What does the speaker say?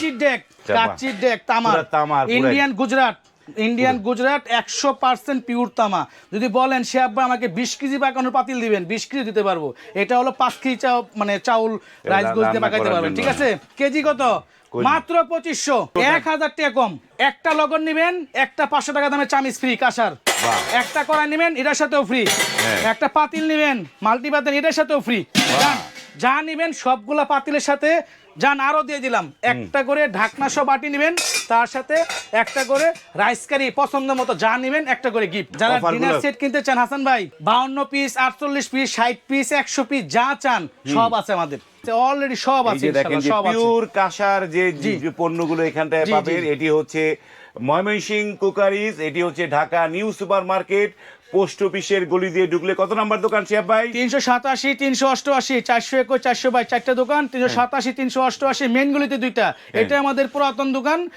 কাচির day day তামার। তামার, Indian Gujarat Indian Gujarat একশো পার্সেন্ট পিওর তামা। যদি বলেন সে আব্বা আমাকে বিশ কেজি পাকানোর পাতিল দিবেন বিশ কেজি দিতে পারব। এটা হলো পাঁচ কেজি মানে চাউল রাইস দিয়ে পাকাইতে পারবেন। ঠিক আছে? কেজি কত? মাত্র পঁচিশশো। এক হাজার টাকা কম। একটা লগন নিবেন একটা পাঁচশো টাকা দামে চামিজ ফ্রি কাঁসার। একটা কড়াই নিবেন এটার সাথেও ফ্রি হ্যাঁ। একটা পাতিল নিবেন মাল্টি পাতিল এটার সাথেও ফ্রি যা নিবেন সবগুলা পাতিলের সাথে যান আরও দিয়ে দিলাম। একটা করে ঢাকনা সব বাটি নেবেন তার সাথে একটা করে রাইস কারি পছন্দ মতো যা নিবেন একটা করে গিফট যারা ডিনার সেট কিনতে চান হাসান ভাই বাউন্ন পিস আটচল্লিশ পিস ষাট পিস একশো পিস যা চান সব আছে আমাদের। অলরেডি সব আছে দেখেন পিওর কাঁসার যে পণ্যগুলো এখানটায় পাবেন এটি হচ্ছে ময়মনসিং কুকারিজ এটি হচ্ছে Dhaka new super market post অফিসের গলি দিয়ে ঢুকলে কত নাম্বার দোকান শিয়াব ভাই? তিনশো সাতাশি তিনশো অষ্টআশি চারশো একুশ চারশো বাইশ চারটা দোকান তিনশো সাতাশি তিনশো অষ্টআশি মেনগুলিতে দুইটা। এটা আমাদের পুরাতন দোকান।